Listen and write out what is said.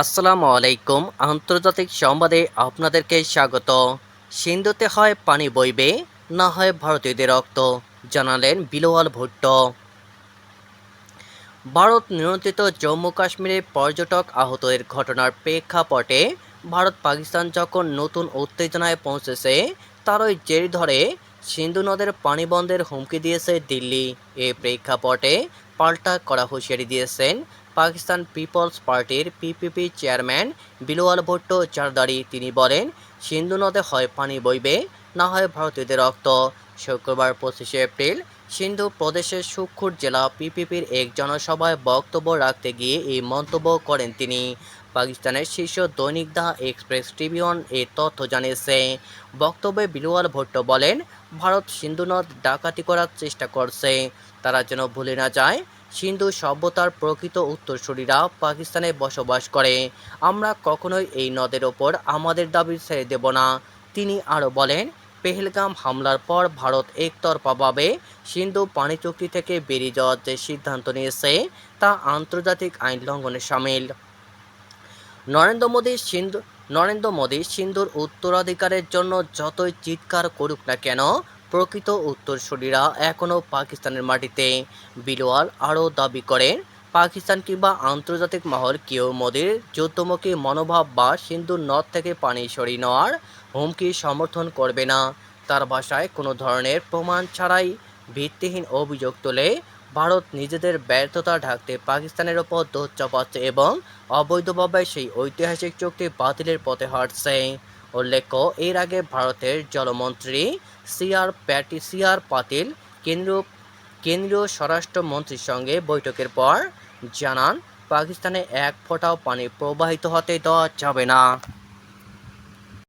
আসসালামু আলাইকুম। আন্তর্জাতিক সংবাদে আপনাদেরকে স্বাগত। সিন্ধুতে হয় পানি বইবে, না হয় ভারতীয়দের রক্ত, জানালেন বিলোয়াল ভুট্টো। ভারত নিয়ন্ত্রিত জম্মু কাশ্মীরে পর্যটক আহতের ঘটনার প্রেক্ষাপটে ভারত পাকিস্তান যখন নতুন উত্তেজনায় পৌঁছেছে, তারই জের ধরে সিন্ধু নদের পানি বন্ধের হুমকি দিয়েছে দিল্লি। এ প্রেক্ষাপটে পাল্টা করা হুঁশিয়ারি দিয়েছেন পাকিস্তান পিপলস পার্টির পিপিপি চেয়ারম্যান বিলোয়াল ভুট্টো চারদারি তিনি বলেন, সিন্ধু নদে হয় পানি বইবে, না হয় ভারতীয়দের রক্ত। শুক্রবার পঁচিশে এপ্রিল সিন্ধু প্রদেশের সুক্ষুর জেলা পিপিপির এক জনসভায় বক্তব্য রাখতে গিয়ে এই মন্তব্য করেন তিনি। পাকিস্তানের শীর্ষ দৈনিক দা এক্সপ্রেস ট্রিবিউন এই তথ্য জানিয়েছে, বক্তব্যে বিলোয়াল ভুট্টো বলেন ভারত সিন্ধু নদ ডাকাতি করার চেষ্টা করছে। তারা যেন ভুলে না যায়, সিন্ধু সভ্যতার প্রকৃত উত্তরসূরিরা পাকিস্তানে বসবাস করে। আমরা কখনোই এই নদের ওপর আমাদের দাবি ছেড়ে দেব না। তিনি আরও বলেন, পেহেলগাম হামলার পর ভারত একতরফাভাবে সিন্ধু পানি চুক্তি থেকে বেরিয়ে যাওয়ার যে সিদ্ধান্ত নিয়েছে, তা আন্তর্জাতিক আইন লঙ্ঘনে সামিল। নরেন্দ্র মোদী সিন্ধু নরেন্দ্র মোদী সিন্ধুর উত্তরাধিকারের জন্য যতই চিৎকার করুক না কেন, প্রকৃত উত্তরসূরিরা এখনও পাকিস্তানের মাটিতে। বিলোয়াল আরও দাবি করে পাকিস্তান কিংবা আন্তর্জাতিক মহল কেউ মোদীর যুদ্ধমুখী মনোভাব বা সিন্ধুর নদ থেকে পানি সরিয়ে নেওয়ার হুমকি সমর্থন করবে না। তার ভাষায় কোনো ধরনের প্রমাণ ছাড়াই ভিত্তিহীন অভিযোগ তোলে ভারত নিজেদের ব্যর্থতা ঢাকতে পাকিস্তানের ওপর দোষ চাপাচ্ছে এবং অবৈধভাবে সেই ঐতিহাসিক চুক্তি বাতিলের পথে হাঁটছে। উল্লেখ্য, এর আগে ভারতের জলমন্ত্রী সিআর প্যাটি সিআর পাতিল কেন্দ্রীয় কেন্দ্রীয় স্বরাষ্ট্রমন্ত্রীর সঙ্গে বৈঠকের পর জানান, পাকিস্তানে এক ফোঁটাও পানি প্রবাহিত হতে দেওয়া যাবে না।